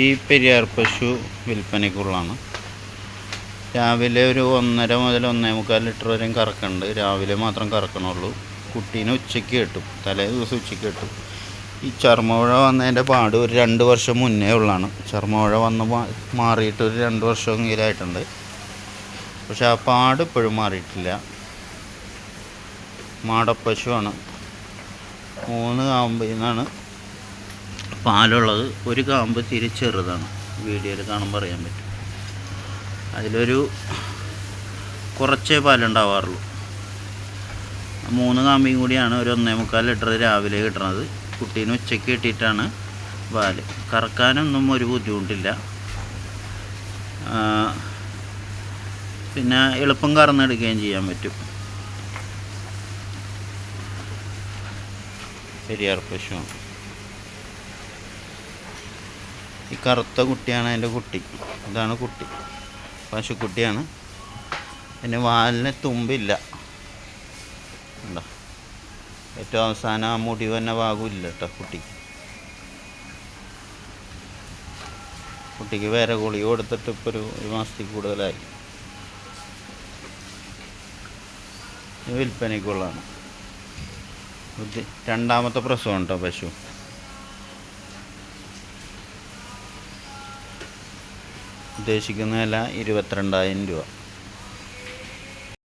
ഈ പെരിയാർ പശു വിൽപ്പനയ്ക്കുള്ളതാണ്. രാവിലെ ഒരു ഒന്നര മുതൽ ഒന്നേ മുക്കാൽ ലിറ്റർ വരെയും കറക്കുന്നുണ്ട്. രാവിലെ മാത്രം കറക്കണുള്ളൂ. കുട്ടീനെ ഉച്ചയ്ക്ക് കിട്ടും. തലേ ദിവസം ഉച്ചയ്ക്ക് കിട്ടും. ഈ ചർമ്മപുഴ വന്നതിന്റെ പാട് ഒരു രണ്ട് വർഷം മുന്നേ ഉള്ളതാണ്. ചർമ്മപുഴ വന്ന് മാറിയിട്ട് ഒരു രണ്ട് വർഷമെങ്കിലായിട്ടുണ്ട് പക്ഷെ ആ പാട് ഇപ്പോഴും മാറിയിട്ടില്ല. മാടപ്പശുവാണ്. മൂന്ന് ആകുമ്പോഴാണ് പാലുള്ളത് ഒരു കാമ്പ് തിരി ചെറുതാണ്. വീഡിയോയിൽ കാണുമ്പോൾ അറിയാൻ പറ്റും. അതിലൊരു കുറച്ചേ പാലുണ്ടാവാറുള്ളൂ. മൂന്ന് കാമ്പിയും കൂടിയാണ് ഒരു ഒന്നേ മുക്കാൽ ലിറ്റർ രാവിലെ കിട്ടുന്നത് കുട്ടീനെ ഉച്ചയ്ക്ക് കിട്ടിയിട്ടാണ് പാൽ. കറക്കാനൊന്നും ഒരു ബുദ്ധിമുട്ടില്ല. പിന്നെ എളുപ്പം കറന്നെടുക്കുകയും ചെയ്യാൻ പറ്റും. പെരിയാർ പശുവാണ് ഈ കറുത്ത കുട്ടിയാണ് അതിന്റെ കുട്ടി. ഇതാണ് കുട്ടി. പശുക്കുട്ടിയാണ്. പിന്നെ വാലിന് തുമ്പില്ല. ഏറ്റവും അവസാനം ആ മുടി തന്നെ ഭാഗമില്ല കേട്ടോ കുട്ടിക്ക് കുട്ടിക്ക് വേറെ ഗുളിക കൊടുത്തിട്ട് ഇപ്പോൾ ഒരു ഒരു മാസത്തിൽ കൂടുതലായി. വിൽപ്പനയ്ക്കുള്ളതാണ്. രണ്ടാമത്തെ പ്രസവം കേട്ടോ പശു. ഉദ്ദേശിക്കുന്ന വില ഇരുപത്തിരണ്ടായിരം രൂപ.